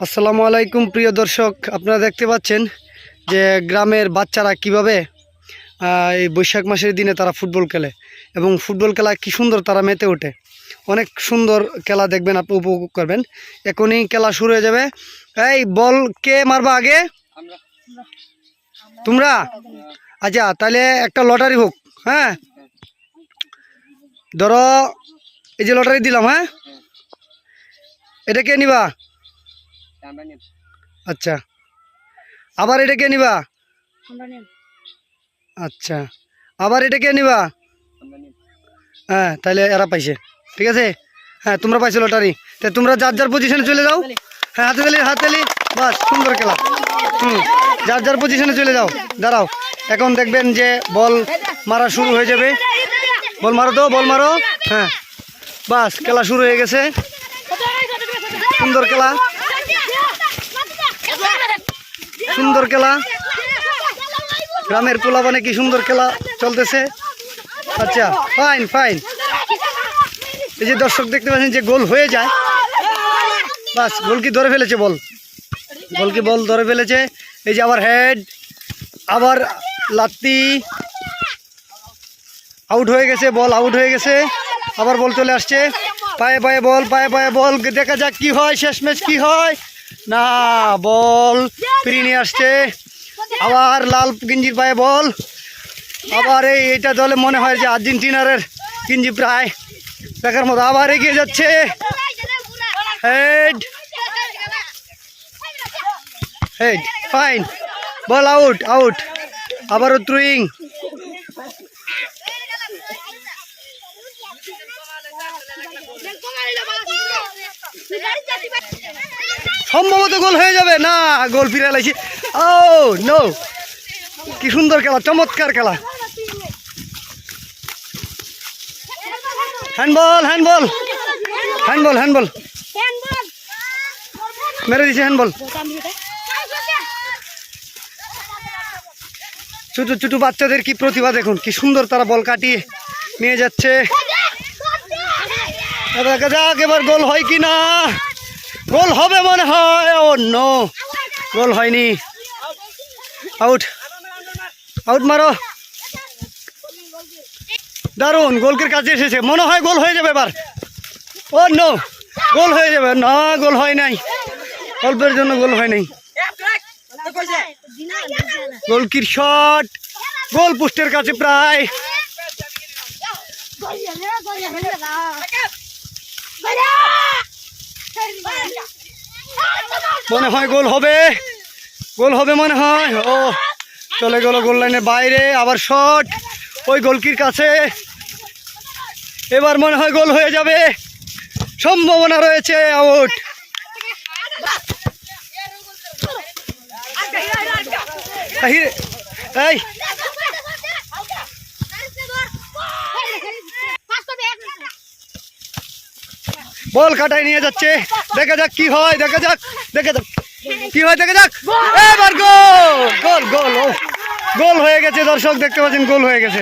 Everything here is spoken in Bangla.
আসসালামু আলাইকুম, প্রিয় দর্শক। আপনারা দেখতে পাচ্ছেন যে গ্রামের বাচ্চারা কীভাবে এই বৈশাখ মাসের দিনে তারা ফুটবল খেলে এবং ফুটবল খেলা কি সুন্দর তারা মেতে ওঠে। অনেক সুন্দর খেলা দেখবেন, আপনি উপভোগ করবেন। এখনই খেলা শুরু হয়ে যাবে। এই বল কে মারবা আগে? তোমরা? আচ্ছা তাহলে একটা লটারি হোক হ্যাঁ? ধরো, এই যে লটারি দিলাম হ্যাঁ? এটা কে নিবা? আচ্ছা। আবার এটা কে নিবা? আচ্ছা। আবার এটা কে নিবা? হ্যাঁ তাহলে এরা পাইছে। ঠিক আছে? হ্যাঁ তোমরা পাইছো লটারি। তা তোমরা যার যার পজিশনে চলে যাও। হ্যাঁ হাতে তালি হাতে তালি। বাস সুন্দর খেলা। হুম যার যার পজিশনে চলে যাও। দাঁড়াও। এখন দেখবেন যে বল মারা শুরু হয়ে যাবে। বল মারো তো বল মারো। হ্যাঁ। বাস খেলা শুরু হয়ে গেছে। সুন্দর খেলা। সুন্দর খেলা। গ্রামের পোলাপানে কি সুন্দর খেলা চলতেছে? আচ্ছা ফাইন ফাইন এই যে দর্শক দেখতে পাচ্ছেন যে গোল হয়ে যায়। বাস, গোল কি ধরে ফেলেছে বল? গোল কি বল ধরে ফেলেছে? এই যে আবার হেড আবার লাত্তি। আউট হয়ে গেছে বল আউট হয়ে গেছে। আবার বল চলে আসছে। পায়ে পায়ে বল পায়ে পায়ে বল দেখা যাক কি হয় শেষ ম্যাচ কি হয়। না, বল, ফিরিয়ে আসছে। আবার লাল গিঞ্জির পায়ে বল। আবার এই এটা দলে মনে হয় যে আর্জেন্টিনার গিঞ্জি প্রায়। দেখার মতো আবার এগিয়ে যাচ্ছে। Head. Head, fine. Ball, out out. আবারও থ্রুইং সম্ভবত গোল হয়ে যাবে। না গোল ফিরে লাইছি ও নো কি সুন্দর খেলা চমৎকার খেলা। হ্যান্ডবল হ্যান্ডবল হ্যান্ডবল হ্যান্ডবল মেরে দিছে হ্যান্ডবল ছোটো ছোটো বাচ্চাদের কি প্রতিভা দেখুন কি সুন্দর তারা বল কাটিয়ে নিয়ে যাচ্ছে। দেখা যাক এবার গোল হয় কি না গোল হবে মনে হয়। ও নো গোল হয়নি। আউট আউট মারো। দারুণ গোলকের কাছে এসেছে। মনে হয় গোল হয়ে যাবে এবার। ও নো গোল হয়ে যাবে। না, গোল হয় নাই। অল্পের জন্য গোল হয় নাই। গোলকির শট গোল পোস্টের কাছে প্রায়। মনে হয় গোল হবে। গোল হবে মনে হয়। ও, চলে গেল গোল লাইনের বাইরে, আবার শট ওই গোলকির কাছে। এবার মনে হয় গোল হয়ে যাবে। সম্ভাবনা রয়েছে আউট এই বল কাটাই নিয়ে যাচ্ছে। দেখা যাক কি হয়, দেখা যাক দেখা যাক। কি হয়, দেখা যাক। এবার গোল গোল গোল গোল হয়ে গেছে দর্শক, দেখতে পাচ্ছেন, গোল হয়ে গেছে।